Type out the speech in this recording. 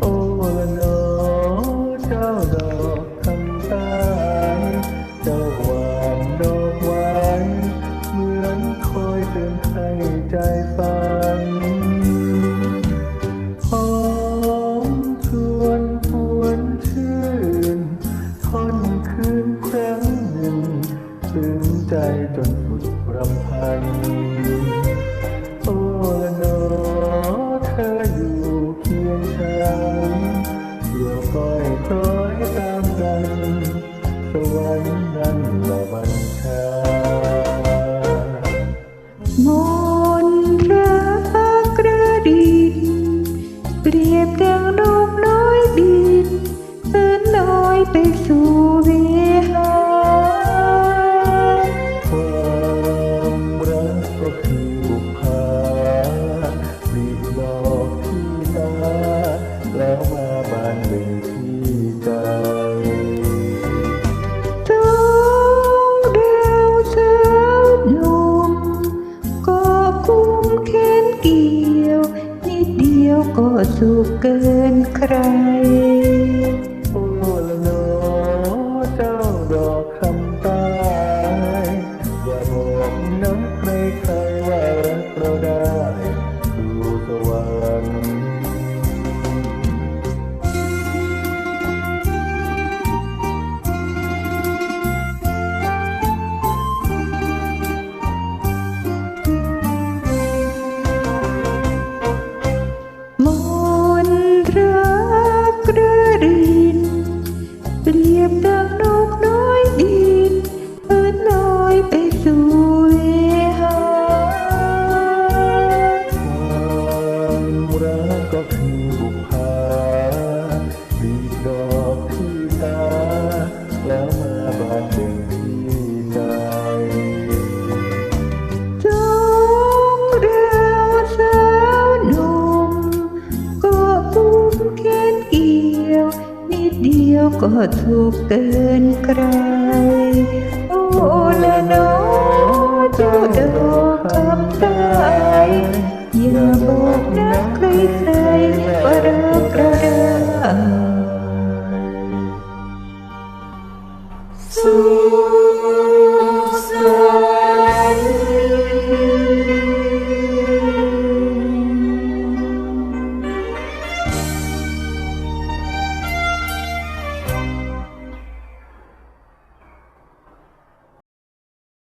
โอ้ละอเจ้าดอกคำตาเจ้าหวานดอกหวเหมือนคอยเตือนให้ใจฟัง คล้อยตามกันสวรรค์นั้นละบัญชามนรักกระดินเปรียบดังนกน้อยบินเอินลอยไปสู่ ก็สุขเกินใคร โอ้ละนอเจ้าดอกคำตาย อย่าบอกนะใครใครว่ารักเราได้ ก็ถูกเกินใคร โอ้ละน้อเจ้าดอกคำตายอย่าบอกนะใครใครว่ารักเราได้สู้